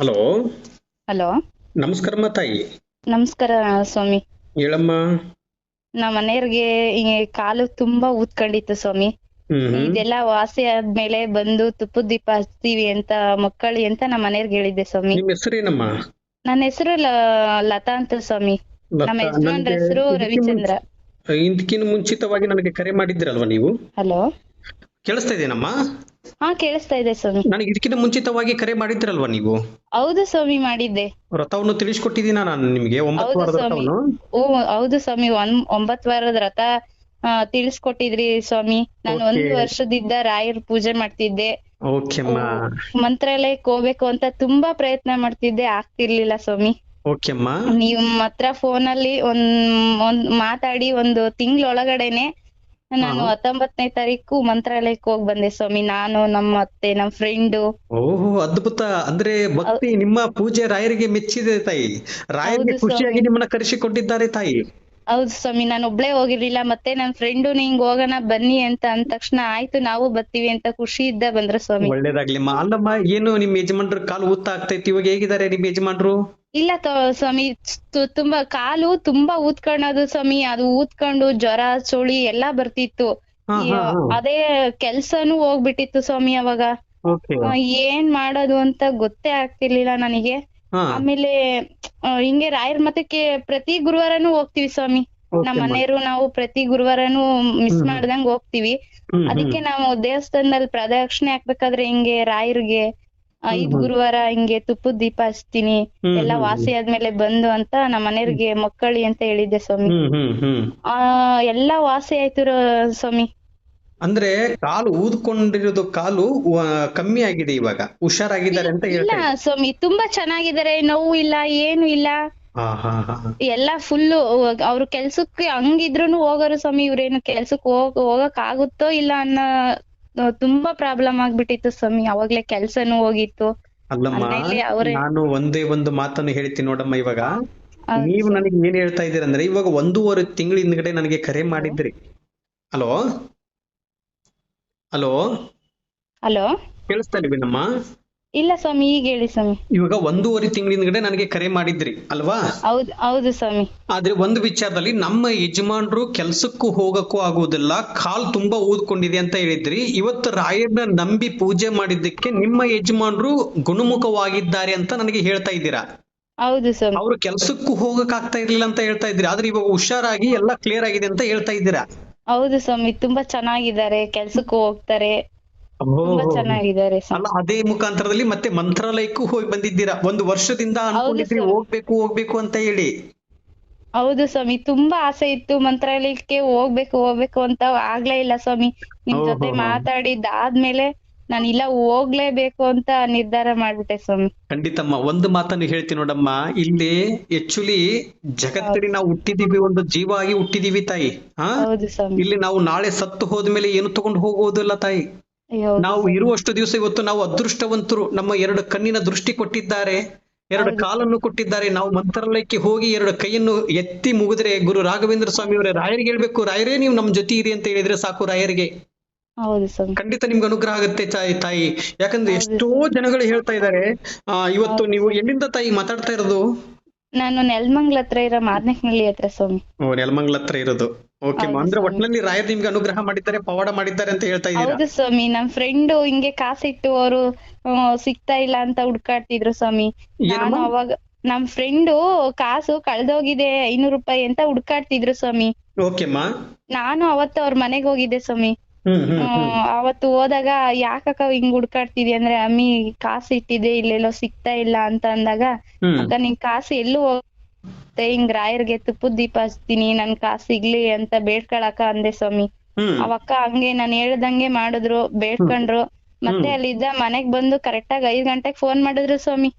Hello. Hello. ನಮಸ್ಕಾರಮ್ಮ ತಾಯಿ. ನಮಸ್ಕಾರ ಸ್ವಾಮಿ. ಹೇಳಮ್ಮ. ನಮ್ಮ ಮನೆಯವ್ರಿಗೆ ಕಾಲು ತುಂಬಾ ಊದ್ಕೊಂಡಿತ್ತು ಸ್ವಾಮಿ. ಇದೆಲ್ಲ ವಾಸಿ ಆದ್ಮೇಲೆ ಬಂದು ತುಪ್ಪದ ದೀಪ ಹಚ್ತೀವಿ ಅಂತ ಮಕ್ಕಳಿ ಅಂತ ನಮ್ಮ ಮನೆಯವ್ರಿಗೆ ಹೇಳಿದ್ದೆ ಸ್ವಾಮಿ. ನಿಮ್ಮ ಹೆಸರೇನಮ್ಮ ನನ್ನ ಹೆಸರು ಲತಾ ಅಂತ ಸ್ವಾಮಿ. ನಮ್ಮ ಯಜಮಾನ್ರ ಹೆಸರು ರವಿಚಂದ್ರ. ಇದಕ್ಕಿಂತ ಮುಂಚಿತವಾಗಿ ನನಗೆ ಕರೆ ಮಾಡಿದ್ರಲ್ವಾ ನೀವು? ಹಲೋ. ಕೇಳಿಸ್ತಾ ಇದೆನಮ್ಮ ಹಾ ಕೇಳಿಸ್ತಾ ಇದೆ ಸ್ವಾಮಿ. ನನಗೆ ಇದಕ್ಕಿಂತ ಮುಂಚಿತವಾಗಿ ಕರೆ ಮಾಡಿದ್ರಲ್ವಾ ನೀವು? ಹೌದು ಸ್ವಾಮಿ ಮಾಡಿದ್ದೆ. ವ್ರತವನ್ನು ತಿಳಿಸ್ಕೊಟ್ಟಿದ್ದೀನ ನಾನು ನಿಮಗೆ? ಒಂಬತ್ತು ಹೌದು ವಾರದ ಸ್ವಾಮಿ. ವ್ರತವನ್ನು ಓ ಹೌದು ಸ್ವಾಮಿ ಒಂದ್ ಒಂಬತ್ ವಾರದ ರಥ ಆ, ತಿಳಿಸ್ಕೊಟ್ಟಿದ್ರಿ ಸ್ವಾಮಿ. ನಾನು ಒಂದು Okay. ವರ್ಷದಿಂದ ರಾಯರ್ ಪೂಜೆ ಮಾಡ್ತಿದ್ದೆ. ಓಕೆ ಅಮ್ಮ. ಮಂತ್ರಾಲಯಕ್ಕೆ ಹೋಗ್ಬೇಕು ಅಂತ ತುಂಬಾ ಪ್ರಯತ್ನ ಮಾಡ್ತಿದ್ದೆ. ಆಗ್ತಿರ್ಲಿಲ್ಲ ಸ್ವಾಮಿ. ಓಕೆ ಅಮ್ಮ. ನಿಮ್ ಹತ್ರ ಫೋನ್ ಅಲ್ಲಿ ಒಂದ್ ಒಂದ್ ಮಾತಾಡಿ ಒಂದು ತಿಂಗಳೊಳಗಡೆನೆ ನಾನು. ಹತ್ತೊಂಬತ್ತನೇ ತಾರೀಕು ಮಂತ್ರಾಲಯಕ್ಕೆ ಹೋಗ್ ಬಂದೆ ಸ್ವಾಮಿ. ನಾನು ನಮ್ಮ ಅತ್ತೆ ನಮ್ ಫ್ರೆಂಡ್ ಓಹೋ ಅದ್ಭುತ. ಅಂದ್ರೆ ಭಕ್ತಿ ನಿಮ್ಮ ಪೂಜೆ ರಾಯರಿಗೆ ಮೆಚ್ಚಿದೆ ತಾಯಿ. ರಾಯರಿಗೆ ಹೌದು ಖುಷಿಯಾಗಿ ಸ್ವಾಮಿ. ನಿಮ್ಮನ್ನ ಕರೆಸಿಕೊಟ್ಟಿದ್ದಾರೆ ತಾಯಿ. ಹೌದು ಸ್ವಾಮಿ ನಾನು ಒಬ್ಳೆ ಹೋಗಿರ್ಲಿಲ್ಲ. ಮತ್ತೆ ನನ್ ಫ್ರೆಂಡು ನಿಂಗ್ ಹೋಗೋಣ ಬನ್ನಿ ಅಂತ ಅಂದ ತಕ್ಷಣ ಆಯ್ತು ನಾವು ಬರ್ತೀವಿ ಅಂತ ಖುಷಿ ಇದ್ದ ಬಂದ್ರ ಸ್ವಾಮಿ. ಒಳ್ಳೇದಾಗ್ಲಿಮ್ಮ ಅಲ್ಲಮ್ಮ ಏನು ನಿಮ್ ಯಜಮಾನ್ರ ಕಾಲು ಊತ ಆಗ್ತೈತಿ? ಇವಾಗ ಹೇಗಿದ್ದಾರೆ ನಿಮ್ ಯಜಮಾನ್ರು? ಇಲ್ಲ ಸ್ವಾಮಿ. ತುಂಬಾ ಕಾಲು ತುಂಬಾ ಊದ್ಕೊಳ್ಳೋದು ಸ್ವಾಮಿ. ಅದು ಊದ್ಕೊಂಡು ಜ್ವರ ಚಳಿ ಎಲ್ಲಾ ಬರ್ತಿತ್ತು. ಅದೇ ಕೆಲ್ಸನೂ ಹೋಗ್ಬಿಟ್ಟಿತ್ತು ಸ್ವಾಮಿ ಅವಾಗ. ಏನ್ ಮಾಡೋದು ಅಂತ ಗೊತ್ತೇ ಆಗ್ತಿರ್ಲಿಲ್ಲ ನನಗೆ. ಆಮೇಲೆ ಹಿಂಗೆ ರಾಯರ್ ಮತಕ್ಕೆ ಪ್ರತಿ ಗುರುವಾರನು ಹೋಗ್ತಿವಿ ಸ್ವಾಮಿ. ನಮ್ಮ ಮನೆಯವರು ನಾವು ಪ್ರತಿ ಗುರುವಾರನು ಮಿಸ್. ಮಾಡ್ದಂಗ್ ಹೋಗ್ತಿವಿ. ಅದಕ್ಕೆ ನಾವು ದೇವಸ್ಥಾನದಲ್ಲಿ ಪ್ರದಕ್ಷಿಣೆ ಹಾಕ್ಬೇಕಾದ್ರೆ ಹಿಂಗೆ ರಾಯರ್ಗೆ ಐದ್ ಗುರುವಾರ ಹಿಂಗೆ ತುಪ್ಪದ್ ದೀಪ ಹಚ್ತೀನಿ ಎಲ್ಲಾ ವಾಸಿ ಆದ್ಮೇಲೆ ಬಂದು ಅಂತ ನಮ್ಮ ಮನೆಯವ್ರಿಗೆ ಮಕ್ಕಳಿ ಅಂತ ಹೇಳಿದ್ದೆ ಸ್ವಾಮಿ. ಹ್ಮ್ ಹ್ಮ್ ಹ್ಮ್. ಆ ಎಲ್ಲಾ ವಾಸಿ ಆಯ್ತು ಸ್ವಾಮಿ. ಅಂದ್ರೆ ಕಾಲು ಊದ್ಕೊಂಡಿರೋದು ಕಾಲು ಕಮ್ಮಿ ಆಗಿದೆ ಇವಾಗ ಹುಷಾರಾಗಿದ್ದಾರೆ ಅಂತ ಇಲ್ಲ ಸ್ವಾಮಿ ತುಂಬಾ ಚೆನ್ನಾಗಿದ್ದಾರೆ ನೋವು ಇಲ್ಲ ಏನು ಇಲ್ಲ. ಎಲ್ಲಾ ಫುಲ್ ಅವ್ರು ಕೆಲ್ಸಕ್ಕೆ ಹಂಗಿದ್ರುನು ಹೋಗೋರು ಸ್ವಾಮಿ ಇವ್ರೇನು ಕೆಲ್ಸಕ್ ಹೋಗ್ ಹೋಗಕ್ ಆಗುತ್ತೋ ಇಲ್ಲ ಅನ್ನೋ ತುಂಬಾ ಪ್ರಾಬ್ಲಮ್ ಆಗ್ಬಿಟ್ಟಿತ್ತು ಸ್ವಾಮಿ. ಅವಾಗ್ಲೇ ಕೆಲ್ಸನು ಹೋಗಿತ್ತು. ನಾನು ಒಂದೇ ಒಂದು ಮಾತನ್ನು ಹೇಳ್ತೀನಿ ನೋಡಮ್ಮ ಇವಾಗ. ನೀವು ನನಗೆ ಏನ್ ಹೇಳ್ತಾ ಇದ್ದೀರ ಅಂದ್ರೆ ಇವಾಗ ಒಂದೂವರೆ ತಿಂಗಳ ಹಿಂದ್ಗಡೆ ನನಗೆ ಕರೆ ಮಾಡಿದ್ರಿ. ಹಲೋ? ಹಲೋ? ಹಲೋ? ಕೇಳಿಸ್ತಾ ಇಲ್ವೇನಮ್ಮ? ಇಲ್ಲ ಸ್ವಾಮಿ ಈಗ ಹೇಳಿ ಸ್ವಾಮಿ. ಇವಾಗ ಒಂದೂವರೆ ತಿಂಗಳ ಹಿಂದ್ಗಡೆ ನನಗೆ ಕರೆ ಮಾಡಿದ್ರಿ ಅಲ್ವಾ? ಹೌದು ಹೌದು ಸ್ವಾಮಿ. ಆದ್ರೆ ಒಂದು ವಿಚಾರದಲ್ಲಿ ನಮ್ಮ ಯಜಮಾನ್ರು ಕೆಲ್ಸಕ್ಕೂ ಹೋಗಕ್ಕೂ ಆಗುವುದಿಲ್ಲ ಕಾಲ್ ತುಂಬಾ ಊದ್ಕೊಂಡಿದೆ ಅಂತ ಹೇಳಿದ್ರಿ. ಇವತ್ತು ರಾಯರ್ನ ನಂಬಿ ಪೂಜೆ ಮಾಡಿದ್ದಕ್ಕೆ ನಿಮ್ಮ ಯಜಮಾನ್ರು ಗುಣಮುಖವಾಗಿದ್ದಾರೆ ಅಂತ ನನಗೆ ಹೇಳ್ತಾ ಇದ್ದೀರಾ? ಹೌದು ಸ್ವಾಮಿ. ಅವ್ರು ಕೆಲ್ಸಕ್ಕೂ ಹೋಗಕ್ ಆಗ್ತಾ ಇರ್ಲಿಲ್ಲ ಅಂತ ಹೇಳ್ತಾ ಇದ್ರಿ ಆದ್ರೆ ಇವಾಗ ಹುಷಾರಾಗಿ ಎಲ್ಲ ಕ್ಲಿಯರ್ ಆಗಿದೆ ಅಂತ ಹೇಳ್ತಾ ಇದ್ದೀರಾ? ಹೌದು ಸ್ವಾಮಿ ತುಂಬಾ ಚೆನ್ನಾಗಿದ್ದಾರೆ ಕೆಲ್ಸಕ್ಕೂ ಹೋಗ್ತಾರೆ. ತುಂಬಾ ಚೆನ್ನಾಗಿದ್ದಾರೆ ಅಲ್ಲ ಅದೇ ಮುಖಾಂತರದಲ್ಲಿ ಮತ್ತೆ ಮಂತ್ರಾಲಯಕ್ಕೂ ಹೋಗಿ ಬಂದಿದ್ದೀರಾ? ಒಂದು ವರ್ಷದಿಂದ ಅನ್ಕೊಂಡಿದ್ರಿ. ಹೋಗ್ಬೇಕು ಹೋಗ್ಬೇಕು ಅಂತ ಹೇಳಿ. ಹೌದು ಸ್ವಾಮಿ ತುಂಬಾ ಆಸೆ ಇತ್ತು ಮಂತ್ರಾಲಯಕ್ಕೆ ಹೋಗ್ಬೇಕು ಹೋಗ್ಬೇಕು ಅಂತ ಆಗ್ಲೇ ಇಲ್ಲ ಸ್ವಾಮಿ. ನಿಮ್ ಜೊತೆ ಮಾತಾಡಿದ್ದಾದ್ಮೇಲೆ ನಾನು ಇಲ್ಲ ಹೋಗ್ಲೇಬೇಕು ಅಂತ ನಿರ್ಧಾರ ಮಾಡ್ಬಿಟ್ಟೆ ಸ್ವಾಮಿ. ಖಂಡಿತಮ್ಮ ಒಂದು ಮಾತನ್ನು ಹೇಳ್ತೀನಿ ನೋಡಮ್ಮ. ಇಲ್ಲಿ ಆಕ್ಚುಲಿ ಜಗತ್ತಲ್ಲಿ ನಾವು ಹುಟ್ಟಿದೀವಿ ಒಂದು ಜೀವ ಆಗಿ ಹುಟ್ಟಿದೀವಿ ತಾಯಿ. ಇಲ್ಲಿ ನಾವು ನಾಳೆ ಸತ್ತು ಹೋದ್ಮೇಲೆ ಏನು ತಗೊಂಡು ಹೋಗುವುದಿಲ್ಲ ತಾಯಿ? ನಾವು ಇರುವಷ್ಟು ದಿವಸ ಇವತ್ತು ನಾವು ಅದೃಷ್ಟವಂತರು. ನಮ್ಮ ಎರಡು ಕಣ್ಣಿನ ದೃಷ್ಟಿ ಕೊಟ್ಟಿದ್ದಾರೆ ಎರಡು ಕಾಲನ್ನು ಕೊಟ್ಟಿದ್ದಾರೆ. ನಾವು ಮಂತ್ರಾಲಯಕ್ಕೆ ಹೋಗಿ ಎರಡು ಕೈಯನ್ನು ಎತ್ತಿ ಮುಗಿದ್ರೆ ಗುರು ರಾಘವೇಂದ್ರ ಸ್ವಾಮಿ ಅವರೇ ರಾಯರಿಗೆ ಹೇಳ್ಬೇಕು ರಾಯರೇ ನೀವು ನಮ್ ಜೊತೆ ಇರಿ ಅಂತ ಹೇಳಿದ್ರೆ ಸಾಕು ರಾಯರಿಗೆ. ಖಂಡಿತ ನಿಮ್ಗೆ ಅನುಗ್ರಹ ಆಗುತ್ತೆ ತಾಯಿ ತಾಯಿ. ಯಾಕಂದ್ರೆ ಎಷ್ಟೋ ಜನಗಳು ಹೇಳ್ತಾ ಇದ್ದಾರೆ ಆ, ಇವತ್ತು ನೀವು ಎಲ್ಲಿಂದ ತಾಯಿ ಮಾತಾಡ್ತಾ ಇರೋದು? ನಾನು ನೆಲಮಂಗ್ಲ ಹತ್ರ ಇರೋ ಮಾದನಹಳ್ಳಿ ಹತ್ರ ಸ್ವಾಮಿ. ಓ ನೆಲಮಂಗ್ಲ ಹತ್ರ ಇರೋದು. ಓಕೆ ಅಂದ್ರೆ. ಒಟ್ಟಿನಲ್ಲಿ ರಾಯರ್ ನಿಮ್ಗೆ ಅನುಗ್ರಹ ಮಾಡಿದ್ದಾರೆ ಪವಾಡ ಮಾಡಿದ್ದಾರೆ ಅಂತ ಹೇಳ್ತಾ ಇದ್ದೀರಾ? ಹೌದು ಸ್ವಾಮಿ ನಮ್ ಫ್ರೆಂಡ್ ಹಿಂಗೆ ಕಾಸಿಟ್ಟು ಅವರು ಸಿಗ್ತಾ ಇಲ್ಲ ಅಂತ ಹುಡ್ಕಾಡ್ತಿದ್ರು ಸ್ವಾಮಿ. ನಾನು ಅವಾಗ ನಮ್ ಫ್ರೆಂಡು ಕಾಸು ಕಳ್ದೋಗಿದೆ ಐನೂರು ರೂಪಾಯಿ ಅಂತ ಹುಡ್ಕಾಡ್ತಿದ್ರು ಸ್ವಾಮಿ. ನಾನು ಅವತ್ತು ಅವ್ರ ಮನೆಗ್ ಹೋಗಿದ್ದೆ ಸ್ವಾಮಿ. ಅವತ್ತು ಹೋದಾಗ ಯಾಕಕ್ಕ ಹಿಂಗ್ ಹುಡ್ಕಾಡ್ತಿದ್ಯ ಅಂದ್ರೆ ಅಮ್ಮಿ ಕಾಸು ಇಟ್ಟಿದೆ ಇಲ್ಲೆಲ್ಲೋ ಸಿಗ್ತಾ ಇಲ್ಲ ಅಂತ ಅಂದಾಗ ಅಕ್ಕ ನಿನ್ ಕಾಸು ಎಲ್ಲೂ ಹೋಗುತ್ತೆ ಹಿಂಗ್ ರಾಯರ್ಗೆ ತುಪ್ಪದ ದೀಪ ಹಚ್ತೀನಿ ನನ್ ಕಾಸು ಸಿಗ್ಲಿ ಅಂತ ಬೇಡ್ಕೊಳಕ ಅಂದೆ ಸ್ವಾಮಿ. ಅವಕ್ಕ ಹಂಗೆ ನಾನ್ ಹೇಳ್ದಂಗೆ ಮಾಡಿದ್ರು ಬೇಡ್ಕೊಂಡ್ರು. ಮತ್ತೆ. ಅಲ್ಲಿದ್ದ ಮನೆಗ್ ಬಂದು ಕರೆಕ್ಟ್ ಆಗಿ ಐದ್ ಗಂಟೆಗ್ ಫೋನ್ ಮಾಡಿದ್ರು ಸ್ವಾಮಿ.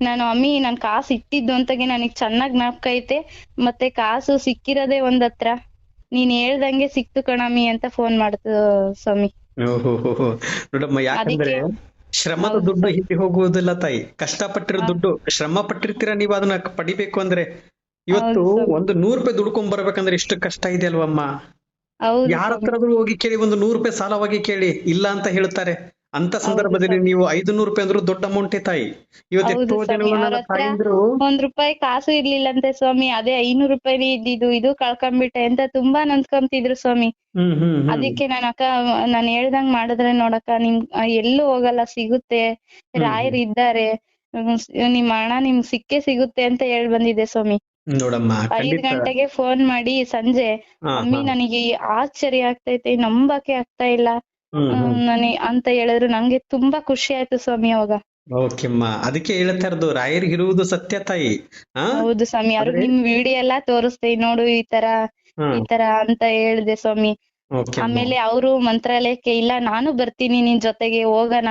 ನಾನು ಅಮ್ಮಿ ನನ್ ಕಾಸು ಇಟ್ಟಿದ್ದು ಅಂತಾಗೆ ನನಗ್ ಚೆನ್ನಾಗ್ ಜ್ಞಾಪಕ ಐತೆ. ಮತ್ತೆ ಕಾಸು ಸಿಕ್ಕಿರೋದೇ ಒಂದ್ ಹತ್ರ. ನೀನ್ ಹೇಳ್ದಂಗೆ ಸಿಕ್ತು ಕಣಮ್ಮಿ ಅಂತ ಫೋನ್ ಮಾಡ್ತು ಸ್ವಾಮಿ. ಓಹೋ ನೋಡಮ್ಮ ಯಾಕಂದ್ರೆ ಶ್ರಮದ ದುಡ್ಡು. ಹಿಂದೆ ಹೋಗುವುದಿಲ್ಲ ತಾಯಿ ಕಷ್ಟಪಟ್ಟಿರೋ. ದುಡ್ಡು ಶ್ರಮ ಪಟ್ಟಿರ್ತೀರ ನೀವು ಅದನ್ನ ಪಡಿಬೇಕು ಅಂದ್ರೆ ಇವತ್ತು ಒಂದು ನೂರು ರೂಪಾಯಿ ದುಡ್ಕೊಂಡ್ ಬರ್ಬೇಕಂದ್ರೆ ಎಷ್ಟು ಕಷ್ಟ ಇದೆ ಅಲ್ವಮ್ಮ ಯಾರ. ಹತ್ರದ್ರು ಹೋಗಿ ಕೇಳಿ ಒಂದು ನೂರು ರೂಪಾಯಿ ಸಾಲವಾಗಿ ಕೇಳಿ ಇಲ್ಲ ಅಂತ ಹೇಳ್ತಾರೆ ಅಂತ ಸಂದರ್ಭದಲ್ಲಿ ನೀವು ಐದುನೂರು ರೂಪಾಯಿ ಅಂದ್ರೂ ದೊಡ್ಡ ಅಮೌಂಟ್ ತಾಯಿ. ಇವತ್ತು ಎಷ್ಟೋ ಜನ ತಾಯಂದಿರು. ಒಂದ್ ರೂಪಾಯಿ ಕಾಸು ಇರ್ಲಿಲ್ಲಂತೆ ಸ್ವಾಮಿ ಅದೇ ಐನೂರು ರೂಪಾಯಿ ಇದ್ದಿದ್ದು ಇದು ಕಳ್ಕೊಂಡ್ಬಿಟ್ಟೆ ಅಂತ ತುಂಬಾ ನೊಂದ್ಕೊಂತಿದ್ರು ಸ್ವಾಮಿ. ಅದಕ್ಕೆ ನಾನು ಅಕ್ಕ ನಾನು ಹೇಳ್ದಂಗ್ ಮಾಡಿದ್ರೆ ನೋಡಕ್ಕ ನಿಮ್ ಎಲ್ಲೂ ಹೋಗಲ್ಲ ಸಿಗುತ್ತೆ. ರಾಯರ್ ಇದ್ದಾರೆ. ನಿಮ್ ಹಣ ನಿಮ್ಗ್ ಸಿಕ್ಕೇ ಸಿಗುತ್ತೆ ಅಂತ ಹೇಳಿ ಬಂದಿದ್ದೆ ಸ್ವಾಮಿ. ನೋಡಮ್ಮ ಐದ್ ಗಂಟೆಗೆ ಫೋನ್ ಮಾಡಿ ಸಂಜೆ. ಅಮ್ಮಿ ಮಮ್ಮಿ ನನಗೆ ಆಶ್ಚರ್ಯ ಆಗ್ತೈತೆ ನಂಬಕ್ಕೆ ಆಗ್ತಾ ಇಲ್ಲ. ನನಗೆ ಅಂತ ಹೇಳಿದ್ರು. ನಂಗೆ ತುಂಬಾ ಖುಷಿ ಆಯ್ತು ಸ್ವಾಮಿ ಅವಾಗ. ಓಕೆಮ್ಮ ಅದಕ್ಕೆ ಹೇಳ್ತಾ ಇರೋದು ಸತ್ಯ ತಾಯಿ. ಹೌದು ಸ್ವಾಮಿ. ಅವ್ರು ನಿಮ್ ವಿಡಿಯೋ ಎಲ್ಲಾ ತೋರಿಸ್ತೆ ನೋಡು ಈ ತರ ಈ ತರ ಅಂತ ಹೇಳ್ದೆ ಸ್ವಾಮಿ. ಆಮೇಲೆ ಅವರು ಮಂತ್ರಾಲಯಕ್ಕೆ ಇಲ್ಲ ನಾನು ಬರ್ತೀನಿ ನಿನ್ ಜೊತೆಗೆ ಹೋಗೋಣ.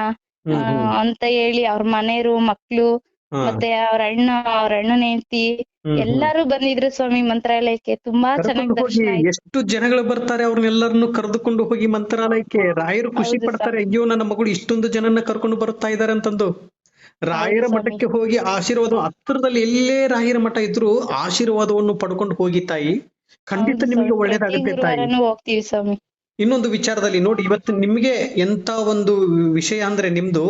ಅಂತ ಹೇಳಿ ಅವ್ರ ಮನೆಯವರು ಮಕ್ಳು ಮತ್ತೆ ಅವ್ರ ಅಣ್ಣ ಅವ್ರ ಅಣ್ಣನ ಹೆಂಡತಿ. ಎಲ್ಲಾರು ಬಂದಿದ್ರು ಸ್ವಾಮಿ ಮಂತ್ರಾಲಯಕ್ಕೆ. ತುಂಬಾ ಚೆನ್ನಾಗಿ ದರ್ಶನ ಆಯ್ತು. ಎಷ್ಟು ಜನಗಳು ಬರ್ತಾರೆ ಅವ್ರನ್ನೆಲ್ಲರನ್ನು ಕರೆದುಕೊಂಡು ಹೋಗಿ ಮಂತ್ರಾಲಯಕ್ಕೆ. ರಾಯರು ಖುಷಿ ಪಡ್ತಾರೆ ಅಯ್ಯೋ ನನ್ನ ಮಗಳು ಇಷ್ಟೊಂದು ಜನನ್ನ ಕರ್ಕೊಂಡು ಬರ್ತಾ ಇದಾರೆ ಅಂತಂದು. ರಾಯರ ಮಠಕ್ಕೆ ಹೋಗಿ ಆಶೀರ್ವಾದ ಹತ್ತಿರದಲ್ಲಿ ಎಲ್ಲೇ ರಾಯರ ಮಠ ಇದ್ರು ಆಶೀರ್ವಾದವನ್ನು ಪಡ್ಕೊಂಡು ಹೋಗಿ ತಾಯಿ. ಖಂಡಿತ ನಿಮ್ಗೆ ಪ್ರತಿ ಒಳ್ಳೇದಾಗುತ್ತೆ ತಾಯಿ. ಗುರುವಾರನೂ ಹೋಗ್ತೀವಿ ಸ್ವಾಮಿ. ಇನ್ನೊಂದು ವಿಚಾರದಲ್ಲಿ ನೋಡಿ ಇವತ್ತು ನಿಮ್ಗೆ ಎಂತ ಒಂದು ವಿಷಯ ಅಂದ್ರೆ ನಿಮ್ದು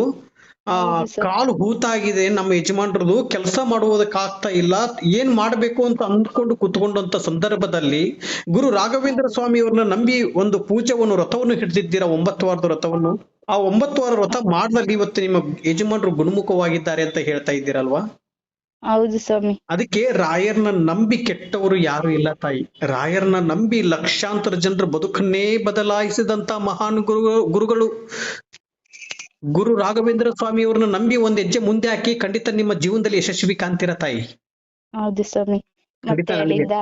ಆ. ಕಾಲು ಹೂತಾಗಿದೆ ನಮ್ಮ ಯಜಮಾನ್ರದು ಕೆಲಸ ಮಾಡುವುದಕ್ಕಾಗ್ತಾ ಇಲ್ಲ. ಏನ್ ಮಾಡ್ಬೇಕು ಅಂತ ಅಂದ್ಕೊಂಡು ಕುತ್ಕೊಂಡಂತ ಸಂದರ್ಭದಲ್ಲಿ ಗುರು ರಾಘವೇಂದ್ರ ಸ್ವಾಮಿ ಅವ್ರನ್ನ ನಂಬಿ ಒಂದು ಪೂಜವನ್ನು ರಥವನ್ನು ಹಿಡಿದಿದ್ದೀರಾ? ಒಂಬತ್ತು ವಾರದ ರಥವನ್ನು? ಆ ಒಂಬತ್ತು ವಾರ ರಥ ಮಾಡ್ದಲ್ಲಿ ಇವತ್ತು ನಿಮ್ಮ ಯಜಮಾನ್ರು ಗುಣಮುಖವಾಗಿದ್ದಾರೆ ಅಂತ ಹೇಳ್ತಾ ಇದ್ದೀರಲ್ವಾ? ಹೌದು ಸ್ವಾಮಿ. ಅದಕ್ಕೆ ರಾಯರ್ನ ನಂಬಿ ಕೆಟ್ಟವರು ಯಾರು ಇಲ್ಲ ತಾಯಿ. ರಾಯರ್ನ ನಂಬಿ ಲಕ್ಷಾಂತರ ಜನರ ಬದುಕನ್ನೇ ಬದಲಾಯಿಸಿದಂತ ಮಹಾನ್ ಗುರು ಗುರುಗಳು. ಗುರು ರಾಘವೇಂದ್ರ ಸ್ವಾಮಿ ಅವ್ರನ್ನ ನಂಬಿ ಒಂದ್ ಹೆಜ್ಜೆ ಮುಂದೆ ಹಾಕಿ ಖಂಡಿತ ನಿಮ್ಮ ಜೀವನದಲ್ಲಿ ಯಶಸ್ವಿ ಕಾಣ್ತೀರ ತಾಯಿ? ಹೌದು ಸ್ವಾಮಿ. ಖಂಡಿತ ಮತ್ತೆ ನನಗೆ- ಅಲ್ಲಿಂದ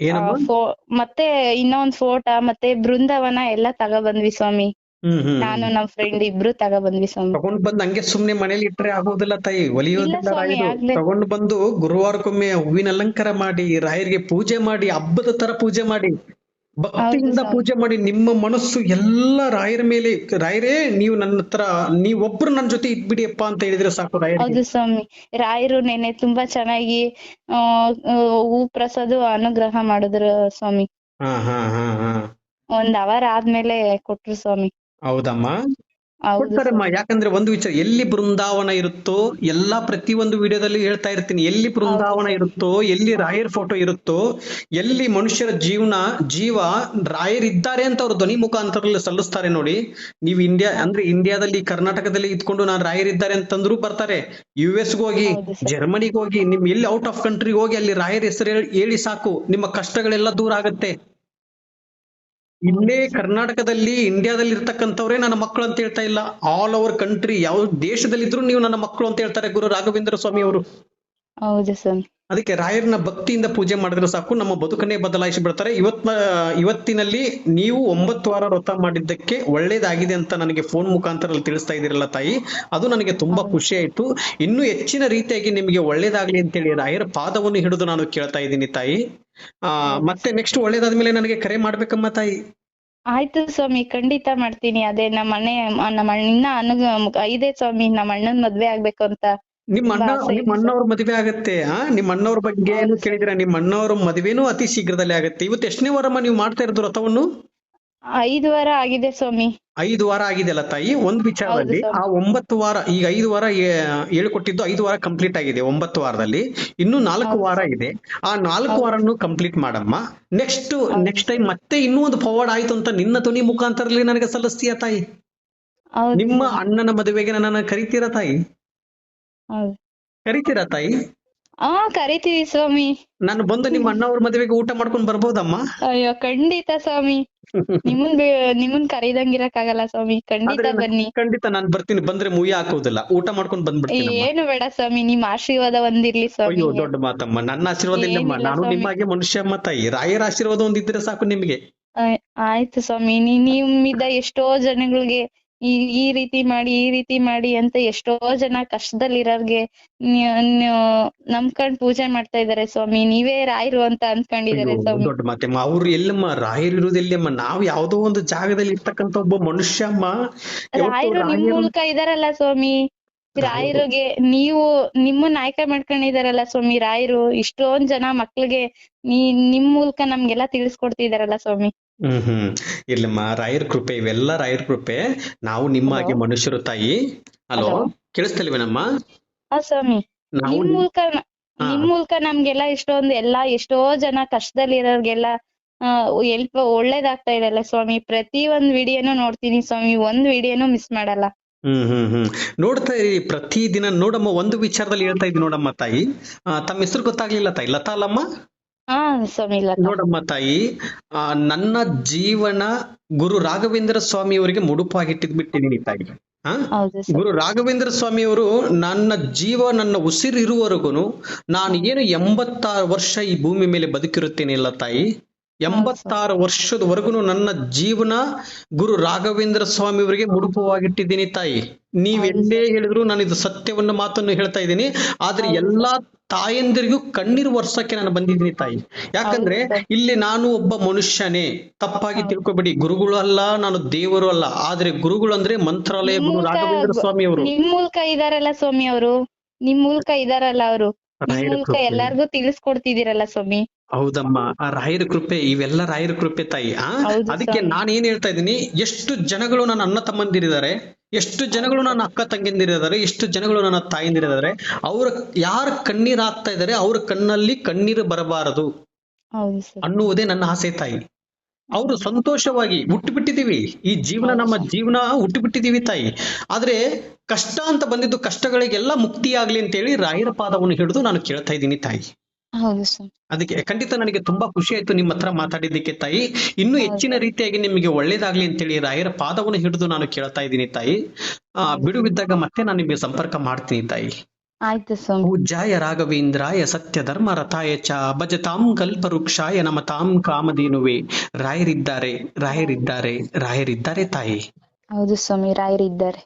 ಏನಮ್ಮ? ಆ, ಫೋ- ಮತ್ತೆ ಇನ್ನೊಂದ್ ಫೋಟೋ ಮತ್ತೆ ಬೃಂದಾವನ ಎಲ್ಲ ತಗೊಬಂದ್ವಿ ಸ್ವಾಮಿ. ಹ್ಮ್ ಹ್ಮ್ ನಾನು ನಮ್ ಫ್ರೆಂಡ್ ಇಬ್ರು ತಗೊಬಂದ್ವಿ ಸ್ವಾಮಿ. ತಗೊಂಡ್ ಬಂದ್ ಹಂಗೆ ಸುಮ್ನೆ ಮನೇಲಿ ಇಟ್ರೆ ಆಗೋದಿಲ್ಲ ತಾಯಿ. ಒಲಿಯೋದಿಲ್ಲ ಸ್ವಾಮಿ, ರಾಯರು. ಆಗ್ಲೇ. ತಗೊಂಡ್ ಬಂದು ಗುರುವಾರಕ್ಕೊಮ್ಮೆ ಹೂವಿನ ಅಲಂಕಾರ ಮಾಡಿ ರಾಯರಿಗೆ ಪೂಜೆ ಮಾಡಿ ಹಬ್ಬದ ತರ ಪೂಜೆ ಮಾಡಿ. ಭಕ್ತಿಯಿಂದ ಪೂಜೆ ಮಾಡಿ ನಿಮ್ಮ ಮನಸ್ಸು ಎಲ್ಲ ರಾಯರ ಮೇಲೆ ರಾಯರೇ ನೀವು ನನ್ನ ಹತ್ರ ನೀವೊಬ್ರು ನನ್ನ ಜೊತೆ ಇದ್ಬಿಡಿಯಪ್ಪ ಅಂತ ಹೇಳಿದ್ರೆ ಸಾಕು ರಾಯರು ಹೌದು ಸ್ವಾಮಿ. ರಾಯರು ನೆನೆ ತುಂಬಾ ಚೆನ್ನಾಗಿ ಆ ಹೂ ಪ್ರಸಾದ ಅನುಗ್ರಹ ಮಾಡಿದ್ರು ಸ್ವಾಮಿ. ಹಾ ಹಾ ಹಾ ಹಾ. ಒಂದ್ ಅವರ್ ಆದ್ಮೇಲೆ ಕೊಟ್ರು ಸ್ವಾಮಿ. ಹೌದಮ್ಮ. ಹೌದು ಕೊಡ್ತಾರಮ್ಮ. ಯಾಕಂದ್ರೆ ಒಂದು ವಿಚಾರ ಎಲ್ಲಿ ಬೃಂದಾವನ ಇರುತ್ತೋ ಎಲ್ಲಾ ಪ್ರತಿ ಒಂದು ವಿಡಿಯೋದಲ್ಲಿ ಹೇಳ್ತಾ ಇರ್ತೀನಿ. ಎಲ್ಲಿ ಬೃಂದಾವನ ಇರುತ್ತೋ ಎಲ್ಲಿ ರಾಯರ್ ಫೋಟೋ ಇರುತ್ತೋ ಎಲ್ಲಿ ಮನುಷ್ಯರ ಜೀವನ ಜೀವ ರಾಯರ್ ಇದ್ದಾರೆ ಅಂತ ಅವ್ರ ಧ್ವನಿ ಮುಖಾಂತರದಲ್ಲಿ ಸಲ್ಲಿಸ್ತಾರೆ ನೋಡಿ. ನೀವು ಇಂಡಿಯಾ ಅಂದ್ರೆ ಇಂಡಿಯಾದಲ್ಲಿ ಕರ್ನಾಟಕದಲ್ಲಿ ಇದ್ಕೊಂಡು ನಾನು ರಾಯರಿದ್ದಾರೆ ಅಂತಂದ್ರು ಬರ್ತಾರೆ. ಯು ಎಸ್ ಹೋಗಿ. ಜರ್ಮನಿಗೆ ಹೋಗಿ ನಿಮ್ ಎಲ್ಲಿ ಔಟ್ ಆಫ್ ಕಂಟ್ರಿಗೆ ಹೋಗಿ ಅಲ್ಲಿ ರಾಯರ್ ಹೆಸರು ಹೇಳಿ ಸಾಕು. ನಿಮ್ಮ ಕಷ್ಟಗಳೆಲ್ಲ ದೂರ ಆಗತ್ತೆ. ಇಲ್ಲೇ ಕರ್ನಾಟಕದಲ್ಲಿ ಇಂಡಿಯಾದಲ್ಲಿ ಇರ್ತಕ್ಕಂಥವ್ರೆ ನನ್ನ ಮಕ್ಕಳು ಅಂತ ಹೇಳ್ತಾ ಇಲ್ಲ. ಆಲ್ ಓವರ್ ಕಂಟ್ರಿ ಯಾವ ದೇಶದಲ್ಲಿದ್ರು ನೀವು ನನ್ನ ಮಕ್ಕಳು ಅಂತ ಹೇಳ್ತಾರೆ ಗುರು ರಾಘವೇಂದ್ರ ಸ್ವಾಮಿ ಅವರು. ಹೌದು ಸರ್. ಅದಕ್ಕೆ ರಾಯರ್ನ ಭಕ್ತಿಯಿಂದ ಪೂಜೆ ಮಾಡಿದ್ರೆ ಸಾಕು ನಮ್ಮ ಬದುಕನ್ನೇ ಬದಲಾಯಿಸಿ ಬಿಡ್ತಾರೆ. ಇವತ್ ಇವತ್ತಿನಲ್ಲಿ ನೀವು ಒಂಬತ್ತು ವಾರ ವ್ರತ ಮಾಡಿದ್ದಕ್ಕೆ ಒಳ್ಳೇದಾಗಿದೆ ಅಂತ ನನಗೆ ಫೋನ್ ಮುಖಾಂತರ ತಿಳಿಸ್ತಾ ಇದ್ದೀರಲ್ಲ ತಾಯಿ. ಅದು ನನಗೆ ತುಂಬಾ ಖುಷಿ ಆಯ್ತು ಇನ್ನೂ ಹೆಚ್ಚಿನ ರೀತಿಯಾಗಿ ನಿಮಗೆ ಒಳ್ಳೇದಾಗ್ಲಿ ಅಂತೇಳಿ ರಾಯರ ಪಾದವನ್ನು ಹಿಡಿದು ನಾನು ಕೇಳ್ತಾ ಇದ್ದೀನಿ ತಾಯಿ. ಮತ್ತೆ ನೆಕ್ಸ್ಟ್ ಒಳ್ಳೇದಾದ್ಮೇಲೆ ನನಗೆ ಕರೆ ಮಾಡ್ಬೇಕಮ್ಮ ತಾಯಿ. ಆಯ್ತು ಸ್ವಾಮಿ ಖಂಡಿತ ಮಾಡ್ತೀನಿ. ಅದೇ ನಮ್ಮ ಅಣ್ಣ ನಮ್ಮ ಅಣ್ಣ ಅನುಗ ಇದೆ ಸ್ವಾಮಿ ನಮ್ಮ ಅಣ್ಣನ್ ಮದ್ವೆ ಆಗ್ಬೇಕು ಅಂತ ನಿಮ್ಮ ಅಣ್ಣ ನಿಮ್ಮ ಅಣ್ಣವ್ರ ಮದ್ವೆ ಆಗತ್ತೆ ಆ? ನಿಮ್ಮ ಅಣ್ಣವ್ರ ಬಗ್ಗೆ ಏನು ಕೇಳಿದಿರ ನಿಮ್ಮ ಅಣ್ಣವ್ರ ಮದ್ವೆನೂ ಅತಿ ಶೀಘ್ರದಲ್ಲೇ ಆಗತ್ತೆ. ಇವತ್ತು ಎಷ್ಟನೇ ವಾರಮ್ಮ ನೀವು ಮಾಡ್ತಾ ಇರೋದು ವ್ರತವನ್ನು ಐದು ವಾರ ಆಗಿದೆ ಸ್ವಾಮಿ. ಐದು ವಾರ ಆಗಿದೆಯಲ್ಲ ತಾಯಿ ಒಂದ್ ವಿಚಾರದಲ್ಲಿ ಹೌದು ಆ ಒಂಬತ್ತು ವಾರ ಈಗ ಐದು ವಾರ ಹೇಳಿಕೊಟ್ಟಿದ್ದು ಐದು ವಾರ ಕಂಪ್ಲೀಟ್ ಆಗಿದೆ ಒಂಬತ್ತು ವಾರದಲ್ಲಿ. ಇನ್ನು ನಾಲ್ಕು ವಾರ ಇದೆ. ಆ ನಾಲ್ಕು ವಾರನ್ನು ಕಂಪ್ಲೀಟ್ ಮಾಡಮ್ಮ. ನೆಕ್ಸ್ಟ್ ನೆಕ್ಸ್ಟ್ ಟೈಮ್ ಮತ್ತೆ ಇನ್ನೂ ಒಂದು ಫಾರ್ವರ್ಡ್ ಆಯ್ತು ಅಂತ ನಿನ್ನ ತುನಿ ಮುಖಾಂತರದಲ್ಲಿ ನನಗೆ ಸಲ್ಲಿಸ್ತೀಯ ತಾಯಿ? ಹೌದು ನಿಮ್ಮ ಅಣ್ಣನ ಮದುವೆಗೆ ನನ್ನ ಕರಿತೀರಾ ತಾಯಿ? ಹೌದು. ಕರಿತೀರಾ ತಾಯಿ? ಹಾ ಕರಿತೀವಿ ಸ್ವಾಮಿ. ನಾನು ಬಂದು ನಿಮ್ಮ ಅಣ್ಣವ್ರ ಮದುವೆಗೆ ಊಟ ಮಾಡ್ಕೊಂಡು ಬರ್ಬೋದಮ್ಮ? ಅಯ್ಯೋ ಖಂಡಿತ ಸ್ವಾಮಿ. ನಿಮ್ಮನ್ ನಿಮ್ಮನ್ ಆಗಲ್ಲ ಸ್ವಾಮಿ. ಖಂಡಿತ ಬನ್ನಿ. ಖಂಡಿತ ನಾನ್ ಬರ್ತೀನಿ. ಬಂದ್ರೆ ಮುಯ್ಯ ಹಾಕೋದಿಲ್ಲ. ಊಟ ಮಾಡ್ಕೊಂಡ್ ಬಂದ್ಬಿಡ್ತೀನಿ ಏನು ಬೇಡ ಸ್ವಾಮಿ ನಿಮ್ ಆಶೀರ್ವಾದ ಒಂದಿರ್ಲಿ ಸ್ವಾಮಿ. ಅಯ್ಯೋ ದೊಡ್ಡ ಮಾತಮ್ಮ. ನನ್ನ ಆಶೀರ್ವಾದ ಇಲ್ಲಮ್ಮ. ನಾನು. ನಿಮ್ಮಾಗೆ ಮನುಷ್ಯಮ್ಮ ತಾಯಿ. ರಾಯರ ಆಶೀರ್ವಾದ ಒಂದಿದ್ರೆ ಸಾಕು ನಿಮ್ಗೆ. ಆಯ್- ಆಯ್ತು ಸ್ವಾಮಿ. ನಿಮ್ಮಿಂದ ಎಷ್ಟೋ ಜನಗಳಿಗೆ ಈ ಈ ರೀತಿ ಮಾಡಿ ಈ ರೀತಿ ಮಾಡಿ ಅಂತ ಎಷ್ಟೋ ಜನ ಕಷ್ಟದಲ್ಲಿರೋರ್ಗೆ ಇರೋರ್ಗೆ ನೀವ್ ನಂಬ್ಕೊಂಡ್ ಪೂಜೆ ಮಾಡ್ತಾ ಇದಾರೆ ಸ್ವಾಮಿ. ನೀವೇ ರಾಯರು ಅಂತ ಅನ್ಕೊಂಡಿದಾರೆ ಸ್ವಾಮಿ. ದೊಡ್ಡ ಮಾತಮ್ಮ ಅವ್ರು ಎಲ್ಲಮ್ಮ ರಾಯರು ಇರುವುದಿಲ್ಲಮ್ಮ ನಾವ್ ಯಾವ್ದೋ ಒಂದು ಜಾಗದಲ್ಲಿ ಇರ್ತಕ್ಕಂತ ಒಬ್ಬ ಮನುಷ್ಯಮ್ಮ ಅಮ್ಮ. ರಾಯರು ನಿಮ್ ಮೂಲಕ ಇದಾರಲ್ಲ ಸ್ವಾಮಿ. ರಾಯರಿಗೆ ನೀವು ನಿಮ್ಮನ್ನ ಆಯ್ಕೆ ಮಾಡ್ಕೊಂಡಿದಾರಲ್ಲ ಸ್ವಾಮಿ. ರಾಯರು ಇಷ್ಟೊಂದ್ ಜನ ಮಕ್ಳಿಗೆ ನೀ ನಿಮ್ ಮೂಲಕ ನಮ್ಗೆಲ್ಲಾ ತಿಳಿಸ್ಕೊಡ್ತಿದಾರಲ್ಲ ಸ್ವಾಮಿ. ಹ್ಮ್ ಹ್ಮ್. ಇರ್ಲಿಮ್ಮ ರಾಯರ್ ಕೃಪೆ ಇವೆಲ್ಲ ರಾಯರ್ ಕೃಪೆ. ನಾವು ನಿಮ್ಮ ಹಾಗೆ ಮನುಷ್ಯರು ತಾಯಿ. Hello Hello? ಕೇಳಿಸ್ತಿಲ್ವೇನಮ್ಮ? ಹಾ ಸ್ವಾಮಿ. ನಾವು ನಿಮ್ ಮೂಲಕ. ನಿಮ್ ಮೂಲಕ ನಮ್ಗೆಲ್ಲ ಇಷ್ಟೊಂದು ಎಲ್ಲಾ ಎಷ್ಟೋ ಜನ ಕಷ್ಟದಲ್ಲಿರೋರ್ಗೆಲ್ಲ ಹೆಲ್ಪ್ ಒಳ್ಳೇದಾಗ್ತಾ ಇದೆಲ್ಲ ಸ್ವಾಮಿ. ಪ್ರತಿ ಒಂದ್ ವಿಡಿಯೋನು ನೋಡ್ತೀನಿ ಸ್ವಾಮಿ. ಒಂದ್ ವಿಡಿಯೋನು ಮಿಸ್ ಮಾಡಲ್ಲ. ಹ್ಮ್ ಹ್ಮ್ ಹ್ಮ್. ನೋಡ್ತಾ ಇರಿ ಪ್ರತಿ ದಿನ ನೋಡಮ್ಮ ಒಂದು ವಿಚಾರದಲ್ಲಿ ಹೇಳ್ತಾ ಇದ್ದೀನಿ ನೋಡಮ್ಮ ತಾಯಿ. ಆ, ತಮ್ಮ ಹೆಸರು ಗೊತ್ತಾಗ್ಲಿಲ್ಲ ತಾಯಿ. ಲತಾ ಅಲ್ಲಮ್ಮ? ನೋಡಮ್ಮ ತಾಯಿ ಆ, ನನ್ನ ಜೀವನ ಗುರು ರಾಘವೇಂದ್ರ ಸ್ವಾಮಿ ಅವರಿಗೆ ಮುಡುಪಾಗಿಟ್ಟಿದ್ಬಿಟ್ಟಿದ್ದೀನಿ ತಾಯಿ. ಗುರು ರಾಘವೇಂದ್ರ ಸ್ವಾಮಿಯವರು ನನ್ನ ಜೀವ ನನ್ನ ಉಸಿರಿರುವವರೆಗೂ ನಾನು ಏನು ಎಂಬತ್ತಾರು ವರ್ಷ ಈ ಭೂಮಿ ಮೇಲೆ ಬದುಕಿರುತ್ತೇನೆ ಇಲ್ಲ ತಾಯಿ. ಎಂಬತ್ತಾರು ವರ್ಷದವರೆಗೂ ನನ್ನ ಜೀವನ ಗುರು ರಾಘವೇಂದ್ರ ಸ್ವಾಮಿಯವರಿಗೆ ಮುಡುಪವಾಗಿಟ್ಟಿದ್ದೀನಿ ತಾಯಿ. ನೀವೆಲ್ಲೇ ಹೇಳಿದ್ರು ನಾನು ಇದು ಸತ್ಯವನ್ನ ಮಾತನ್ನು ಹೇಳ್ತಾ ಇದ್ದೀನಿ. ಆದ್ರೆ ಎಲ್ಲಾ ತಾಯಂದಿರಿಗೂ ಕಣ್ಣೀರು ವರ್ಷಕ್ಕೆ ನಾನು ಬಂದಿದ್ದೀನಿ ತಾಯಿ. ಯಾಕಂದ್ರೆ ಇಲ್ಲಿ ನಾನು ಒಬ್ಬ ಮನುಷ್ಯನೇ. ತಪ್ಪಾಗಿ ತಿಳ್ಕೊಬೇಡಿ. ಗುರುಗಳು ಅಲ್ಲ ನಾನು ದೇವರು ಅಲ್ಲ. ಆದ್ರೆ ಗುರುಗಳು ಅಂದ್ರೆ ಮಂತ್ರಾಲಯ ಗುರು ರಾಘವೇಂದ್ರ ಸ್ವಾಮಿ ಅವರು. ನಿಮ್ ಮೂಲಕ ಇದಾರಲ್ಲ ಸ್ವಾಮಿ ಅವರು? ನಿಮ್ ಮೂಲಕ ಇದಾರಲ್ಲ ಅವರು? ಮೂಲಕ ಎಲ್ಲಾರ್ಗು ತಿಳಿಸ್ಕೊಡ್ತಿದ್ದೀರಲ್ಲ ಸ್ವಾಮಿ? ಹೌದಮ್ಮ. ಆ ರಾಯರ ಕೃಪೆ ಇವೆಲ್ಲ ರಾಯರ ಕೃಪೆ ತಾಯಿ. ಆ? ಅದಕ್ಕೆ ನಾನು ಏನ್ ಹೇಳ್ತಾ ಇದ್ದೀನಿ ಎಷ್ಟು ಜನಗಳು ನನ್ನ ಅಣ್ಣ ತಮ್ಮಂದಿರಿದ್ದಾರೆ ಎಷ್ಟು ಜನಗಳು ನನ್ನ ಅಕ್ಕ ತಂಗಿಂದಿರಿದ್ದಾರೆ ಎಷ್ಟು ಜನಗಳು ನನ್ನ ತಾಯಿಂದಿರಿದ್ದಾರೆ ಅವ್ರ ಯಾರ ಕಣ್ಣೀರ್ ಹಾಕ್ತಾ ಇದ್ದಾರೆ ಅವ್ರ ಕಣ್ಣಲ್ಲಿ ಕಣ್ಣೀರು ಬರಬಾರದು ಅನ್ನುವುದೇ ನನ್ನ ಆಸೆ ತಾಯಿ. ಅವರು ಸಂತೋಷವಾಗಿ ಹುಟ್ಟು ಬಿಟ್ಟಿದೀವಿ ಈ ಜೀವನ ನಮ್ಮ ಜೀವನ ಹುಟ್ಟು ಬಿಟ್ಟಿದೀವಿ ತಾಯಿ. ಆದ್ರೆ ಕಷ್ಟ ಅಂತ ಬಂದಿದ್ದು ಕಷ್ಟಗಳಿಗೆಲ್ಲ ಮುಕ್ತಿ ಆಗ್ಲಿ ಅಂತ ಹೇಳಿ ರಾಯರ ಪಾದವನ್ನು ಹಿಡಿದು ನಾನು ಕೇಳ್ತಾ ಇದ್ದೀನಿ ತಾಯಿ. ಹೌದು ಸರ್ ಅದಕ್ಕೆ ಖಂಡಿತ ನನಗೆ ತುಂಬಾ ಖುಷಿ ಆಯ್ತು ನಿಮ್ಮ ಹತ್ರ ಮಾತಾಡಿದ್ದಕ್ಕೆ ತಾಯಿ. ಇನ್ನು ಹೆಚ್ಚಿನ ರೀತಿಯಾಗಿ ನಿಮಗೆ ಒಳ್ಳೇದಾಗ್ಲಿ ಅಂತೇಳಿ ರಾಯರ ಪಾದವನ್ನು ಹಿಡಿದು ನಾನು ಕೇಳ್ತಾ ಇದ್ದೀನಿ ತಾಯಿ. ಆ ಬಿಡುವಿದ್ದಾಗ ಮತ್ತೆ ನಾನು ನಿಮಗೆ ಸಂಪರ್ಕ ಮಾಡ್ತೀನಿ ತಾಯಿ. ಆಯ್ತು ಸ್ವಾಮಿ ಪೂಜ್ಯಾಯ ರಾಘವೇಂದ್ರಾಯ ಸತ್ಯ ಧರ್ಮ ರಥಾಯ ಚ ಭಜತಾಂ ಕಲ್ಪವೃಕ್ಷಾಯ ನಮತಾಂ ಕಾಮಧೇನುವೆ. ರಾಯರಿದ್ದಾರೆ ರಾಯರಿದ್ದಾರೆ ರಾಯರಿದ್ದಾರೆ ತಾಯಿ. ಹೌದು ಸ್ವಾಮಿ ರಾಯರಿದ್ದಾರೆ.